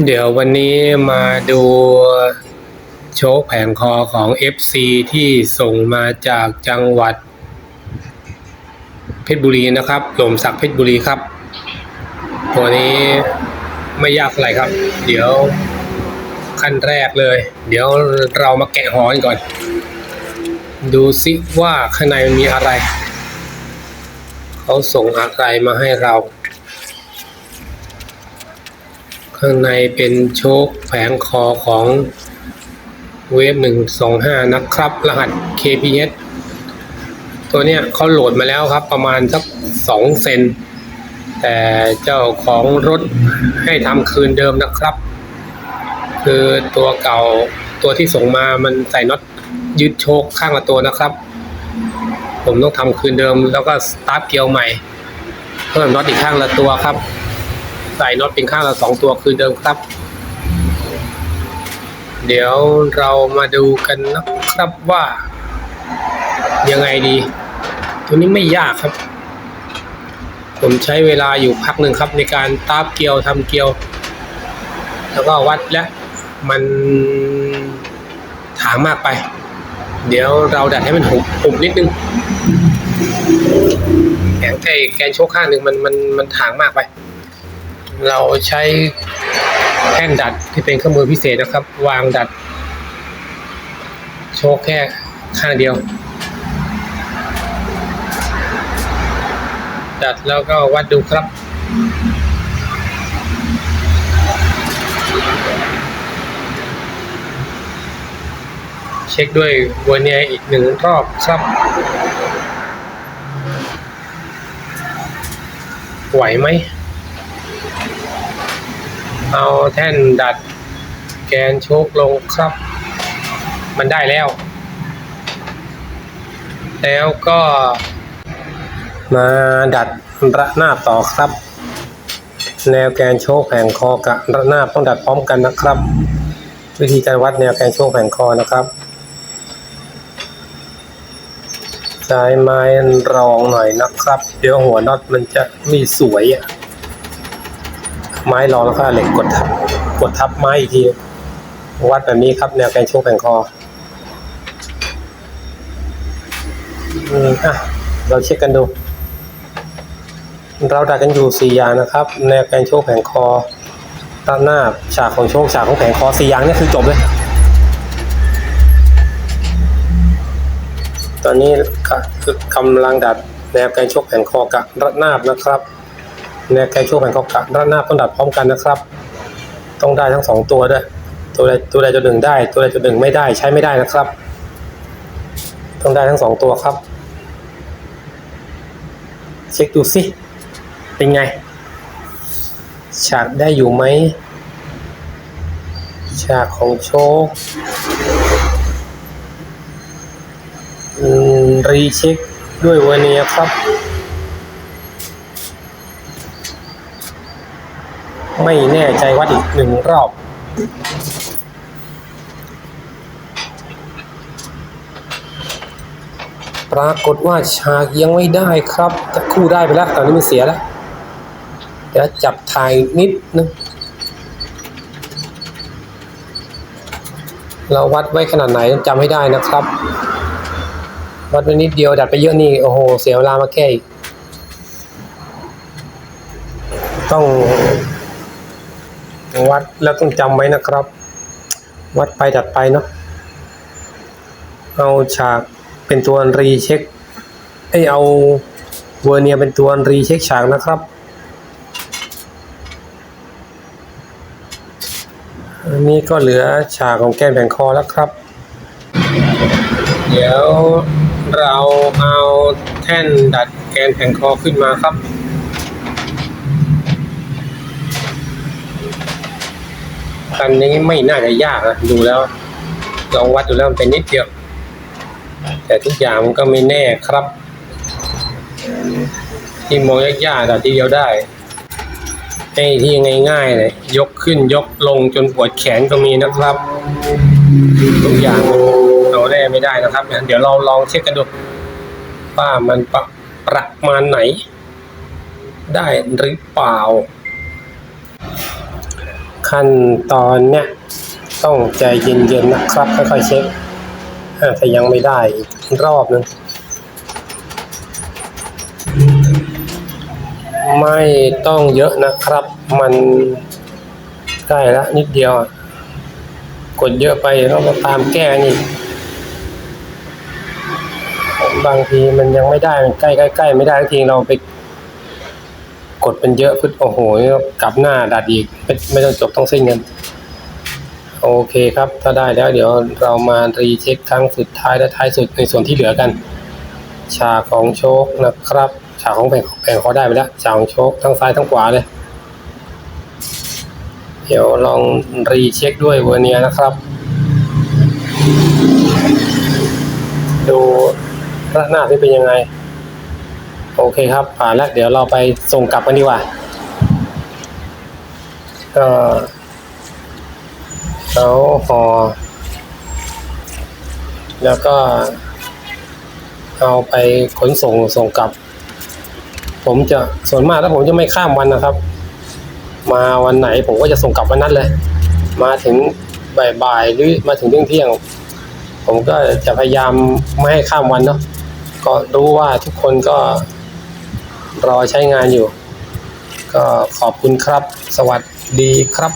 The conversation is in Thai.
เดี๋ยววันนี้มาดูโชคแผงคอของ FC ที่ส่งมาจากจังหวัด เพชรบุรีนะครับหลมศักดิ์เพชรบุรีครับ ตัวนี้ไม่ยากเท่าไหร่ครับ เดี๋ยวขั้นแรกเลย เดี๋ยวเรามาแกะหอนก่อน ดูซิว่าข้างในมันมีอะไร เขาส่งอะไรมาให้เรา ข้างในเป็นโชคแผงคอของเวฟหนึ่งสองห้านะครับ รหัส KPS ตัวเนี้ยเขาโหลดมาแล้วครับ ประมาณสักสองเซน แต่เจ้าของรถให้ทำคืนเดิมนะครับ คือตัวเก่าตัวที่ส่งมามันใส่น็อตยึดโชคข้างละตัวนะครับ ผมต้องทำคืนเดิมแล้วก็สตาร์ทเกียวใหม่ เพิ่มน็อตอีกข้างละตัวครับ ใส่น็อตเป็นข้างละสองตัวคืนเดิมครับ เดี๋ยวเรามาดูกันนะครับว่า ยังไงดี ตัวนี้ไม่ยากครับ ผมใช้เวลาอยู่พักหนึ่งครับ ในการตาบเกลียวทำเกลียว แล้วก็วัดและมันถางมากไป เดี๋ยวเราดัดให้มันหุบหุบนิดนึงแขนไอ้แกนโชกข้างหนึ่งมันมันมันถางมากไป เราใช้แท่นดัดที่เป็นเครื่องมือพิเศษนะครับ วางดัด โชคแค่ข้างเดียว ดัดแล้วก็วัดดูครับเช็คด้วยวัวเนียอีกหนึ่งรอบครับ ไหวไหม เอาแท่นดัดแกนโชกลงครับ มันได้แล้ว แล้วก็มาดัดระนาบต่อครับ แนวแกนโชกแผงคอกับระนาบต้องดัดพร้อมกันนะครับ วิธีการวัดแนวแกนโชกแผงคอนะครับใช้ไม้รองหน่อยนะครับ เดี๋ยวหัวน็อตมันจะไม่สวยอะ ไม้รองแล้วก็เหล็กกดทับกดทับไม้อีกที วัดแบบนี้ครับแนวแกนโชกแผงคออืมอะเราเช็คกันดู เราดัดกันอยู่สี่อย่างนะครับ แนวแกนโชกแผงคอด้านหน้าฉากของโชคฉากของแผงคอสี่อย่างนี่คือจบเลย ตอนนี้ก็คือกำลังดัดแนวแกนโชกแผงคอกับระนาบนะครับ แนวแกนโชกแผงคอกับระนาบต้องดัดพร้อมกันนะครับ ต้องได้ทั้งสองตัวด้วย ตัวใดตัวใดตัวหนึ่งได้ ตัวใดตัวหนึ่งไม่ได้ใช้ไม่ได้นะครับ ต้องได้ทั้งสองตัวครับ เช็คดูสิเป็นไง ฉากได้อยู่ไหมฉากของโชครีเช็คด้วยวเนียครับ ไม่แน่ใจวัดอีกหนึ่งรอบ ปรากฏว่าฉากยังไม่ได้ครับจะคู่ได้ไปแล้วตอนนี้มันเสียแล้วเดี๋ยวจับถ่ายนิดนึงเราวัดไว้ขนาดไหนจำให้ได้นะครับ วัดไปนิดเดียวดัดไปเยอะนี่โอ้โห เสียเวลามาแก้อีกต้อง วัดแล้วต้องจำไว้นะครับ วัดไปดัดไปเนาะเอาฉากเป็นตัวรีเช็คไอยเอาเวอร์เนียเป็นตัวรีเช็คฉากนะครับ อันนี้ก็เหลือฉากของแก้มแบ่งคอแล้วครับ เดี๋ยวเราเอาแท่นดัดแกนแผงคอขึ้นมาครับ คันนี้ไม่น่าจะยากนะดูแล้วลองวัดดูแล้วมันเป็นนิดเดียว แต่ทุกอย่างมันก็ไม่แน่ครับ ที่มองยากๆแต่ทีเดียวได้ไอ้ที่ง่ายๆเลยยกขึ้นยกลงจนปวดแขนก็มีนะครับ ทุกอย่างเอาแน่ไม่ได้นะครับ เดี๋ยวเราลองเช็คกันดูว่ามันประประมาณไหน ได้หรือเปล่า ขั้นตอนเนี้ยต้องใจเย็นๆนะครับค่อยๆเช็คถ้ายังไม่ได้รอบนึงไม่ต้องเยอะนะครับ มันใกล้ละนิดเดียว กดเยอะไปต้องมาตามแก้นี่ บางทีมันยังไม่ได้มันใกล้ใกล้ใกล้ไม่ได้ทีเราไป กดเป็นเยอะพึ่โอ้โหกลับหน้าดัดอีกไม่ไม่ต้องจบต้องสิ้นกันโอเคครับ ถ้าได้แล้วเดี๋ยวเรามารีเช็คครั้งสุดท้ายและท้ายสุดในส่วนที่เหลือกัน ฉากของโชคนะครับ ฉากของแผงแผงเขาได้ไปแล้วฉากของโชคทั้งซ้ายทั้งขวาเลย เดี๋ยวลองรีเช็คด้วยเวอร์เนียนะครับ ดูระนาที่เป็นยังไง โอเคครับผ่านแล้วเดี๋ยวเราไปส่งกลับกันดีกว่าก็เขาห่อแล้วก็เอาไปขนส่งส่งกลับ ผมจะส่วนมากถ้าผมจะไม่ข้ามวันนะครับ มาวันไหนผมก็จะส่งกลับวันนั้นเลย มาถึงบ่ายๆหรือมาถึงเที่ยงเที่ยงผมก็จะพยายามไม่ให้ข้ามวันเนาะก็รู้ว่าทุกคนก็ รอใช้งานอยู่ ก็ขอบคุณครับ สวัสดีครับ